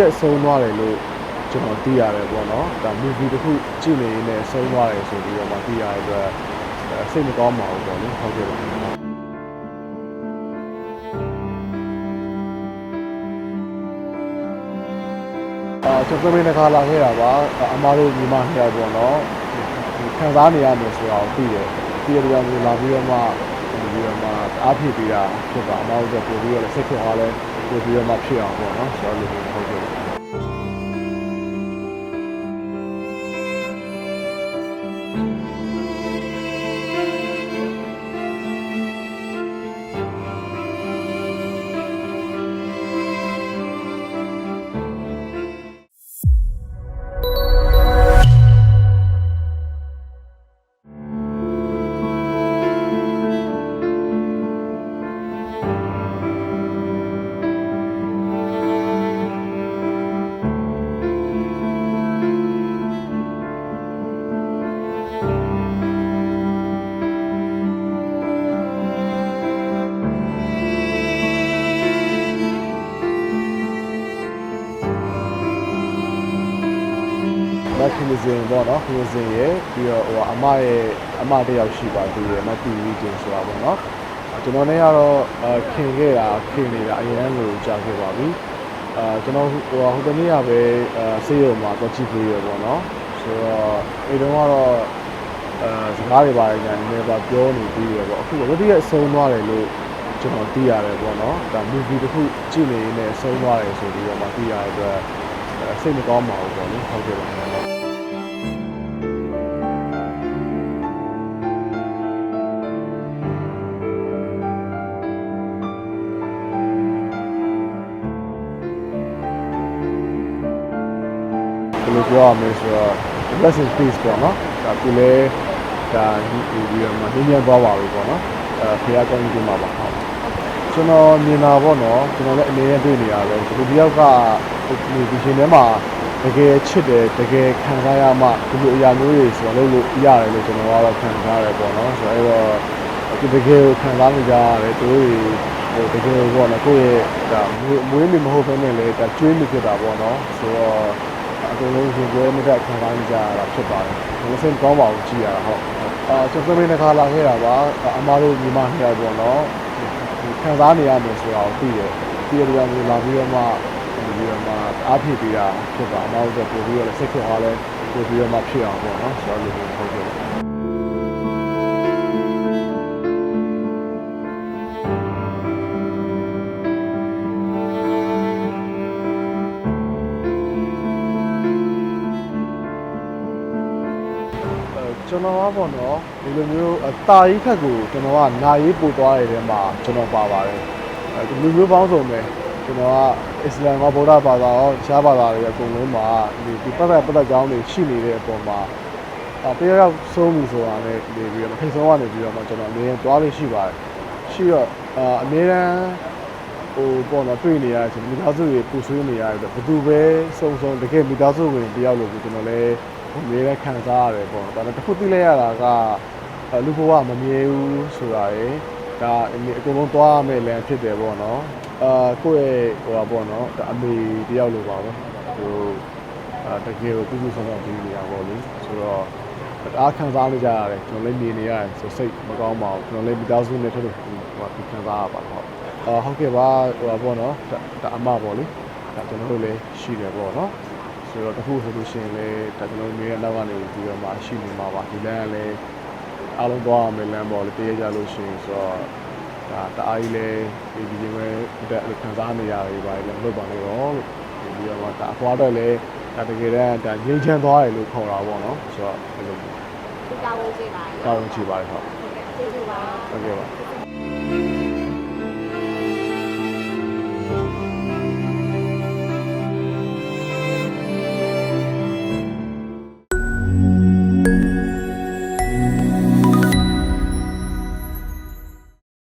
ရက်ဆုံးသွားတယ်လို့ကျွန်တော်သိရတယ်ပေါ့နော်ဒါ movie တစ်ခုကြည့်နေရင်းနဲ့ဆုံးသွားတယ်ဆိုပြီးတော့မှသိရတဲ့အတွက်အဲစိတ်မကောင်းပါဘူးပေါ့လေဟုတ်ကဲ့ပါအာကျွန်တော်ပြင်တစ်ခါလာခဲ့တာပါအမားတို့ညီမနှစ်ယောက်ပေါ့နော်ဒီခံစားနေရမယ်ဆိုတာကိုသိတယ်ဒီရရမျိုးလာပြီးတော့မှဒီပြီးတော့မှအားဖြည့်ပေးတာဖြစ်ပါအမားတို့ကပို့ပြီးတော့လည်းစိတ်ခွန်အားလ ည်းပို့ပြီးတော့မှဖြစ်အောင်ပေါ့နော် မက်ခရီဇင်ပေါ့နော်ခရီဇင်ရဲ့ပြီးတော့ဟိုအမရဲ့အမတစ်ယောက်ရှိပါသေးတယ်မက်တီဝီဂျင်ဆိုတာပေါ့နော်အဲကျွန်တော်နဲ့ကတော့အခင်ခဲ့တာခင်နေတာအရင်ကကြာခဲ့ပါပြီအဲကျွန်တော်ဟိုဟိုဟိုတနေ့ကပဲအဲဆေးရုံမှာတော့ကြည့်ပြီးရပေါ့နော်ဆိုတော့အဲ့တုန်းကတော့အဲစကားတွေပါတယ်ညာနည်းနည်းပါပြောနေပြီးရပေါ့အခုဝတိရဲ့ဆုံးသွားတယ်လို့ကျွန်တော်သိရတယ်ပေါ့နော်ဒါ movie တစ်ခုကြည့်နေရင်းနဲ့ဆုံးသွားတယ်ဆိုပြီးတော့မှသိရတဲ့အတွက်အဲ စိတ်မကောင်းပါဘူးပေါ့လေဟုတ်ကဲ့ပါဘယ်လိုပြောရမလဲဆိုတော့ bless in peace ပေါ့နော်ဒါသူလည်းဒါဒီဒီမှာနင်းညံသွားပါပြီပေါ့နော်အဲဖခင်ကောင်းကြီးမှာပါဟုတ်ကျွန်တော်မြင်တာပေါ့နော်ကျွန်တော်လည်းအနေနဲ့တွေ့နေရတယ်ဒီတယောက်က ဒီဒီရှင်ထဲမှာတကယ်ချစ်တယ်တကယ်ခံစားရမှဒီလိုအရာမျိုးတွေဆိုတော့လုပ်လို့ရတယ်လို့ကျွန်တော်ကတော့ခံစားရတယ်ပေါ့နော်ဆိုတော့အဲ့တော့ဒီတကယ်ကိုခံစားနေကြရတယ်သူတို့ဟိုတကယ်ပေါ့နော်ကိုယ့်ရဲ့ဒါမွေးမိမဟုတ်ဘဲနဲ့လည်းဒါကျွေးမိဖြစ်တာပေါ့နော်ဆိုတော့အကုန်လုံးရှင်ပွဲမတက်ခံစားနေကြရတာဖြစ်ပါတယ်။ဒီလိုစိတ်ကောင်းပါဘူးကြည်ရတာဟုတ်။အာကျွန်တော်ပြင်တစ်ခါလာခဲ့တာပါအမားတို့ညီမနှစ်ယောက်ပေါ့နော်။ဒီခံစားနေရမယ်ဆိုတာကိုသိတယ်။ဒီရရမျိုးလာပြီးတော့မှဒီ ပြီးတော့မှအားဖြည့်ပေးတာဖြစ်ပါအမားတို့ကပို့ပြီးတော့လည်းစိတ်ခွန်အားလည်းပို့ပြီးတော့မှဖြစ်အောင်ပေါ့နော်။ဆိုတော့လူတွေဟုတ်ကဲ့။အဲကျွန်တော်ကပေါ့နော်ဒီလိုမျိုးအတာကြီးခက်ကိုကျွန်တော်ကနာရေးပို့သွားတဲ့ထဲမှာကျွန်တော်ပါပါတယ်အဲဒီလိုမျိုးပေါင်းစုံပဲ ကျွန်တော်ကအစ္စလာမ်ကဗုဒ္ဓဘာသာရောရှားဘာသာတွေအကုန်လုံးမှာဒီဒီပတ်သက်ပတ်သက်ကြောင်းတွေရှိနေတဲ့အပေါ်မှာအတယောက်ဆုံးပြီဆိုတာနဲ့နေပြီးတော့ထိတ်ဆုံးကနေပြီးတော့မှကျွန်တော်အမြဲတမ်းသွားလို့ရှိပါတယ်ရှိတော့အာအမြဲတမ်းဟိုပေါ့နော်တွေ့နေရတဲ့အချိန်မိသားစုတွေပူဆွေးနေရတဲ့ဘယ်သူပဲစုံစုံတကယ်မိသားစုဝင်တယောက်လို့ကိုကျွန်တော်လည်းအမြဲတမ်းခံစားရတယ်ပေါ့ဒါပေမဲ့တစ်ခုသိလိုက်ရတာကအဲလူဘဝမမြဲဘူးဆိုတာရယ်ဒါအမေအကုန်လုံးသွားရမယ့်လမ်းဖြစ်တယ်ပေါ့နော် အာကိုယ့်ရဲ့ဟိုပါပေါ့နော်ဒါအမေတယောက်လိုပါပဲဟိုအာတကယ်ကိုပြုစုဆောင်ဆောင်ပြီးနေတာပေါ့လေဆိုတော့အားခံစားနေကြရတယ်ကျွန်တော်လည်းနေနေရတယ်ဆိုစိတ်မကောင်းပါဘူးကျွန်တော်လည်းမိသားစုနဲ့ထပ်လို့ဟိုဒီခံစားရပါတော့အာဟုတ်ကဲ့ပါဟိုပါပေါ့နော်ဒါအမပေါ့လေဒါကျွန်တော်တို့လည်းရှိတယ်ပေါ့နော်ဆိုတော့တခုဆိုလို့ရှိရင်လည်းဒါကျွန်တော်မြေရဲ့နောက်ကနေပြီးတော့မှရှိနေမှာပါဒီလမ်းကလည်းအားလုံးသွားရမယ်လမ်းပေါ်လည်းတည့်ရကြလို့ရှိရင်ဆိုတော့ ဒါတအားကြီးလည်းဒီဒီချင်းပဲတက်လို့ခံစားနေရတယ်ပါလည်းလုပ်ပါနေတော့လို့ပြီးတော့မှဒါအဖွားတော့လည်းဒါတကယ်တမ်းဒါငြိမ်းချမ်းသွားတယ်လို့ခေါ်တာပေါ့နော်ဆိုတော့အဲ့လိုဒီကာဝေးကြည့်ပါကောင်းချီပါတယ်ဟုတ်ကျေးဇူးပါဟုတ်ကဲ့ပါ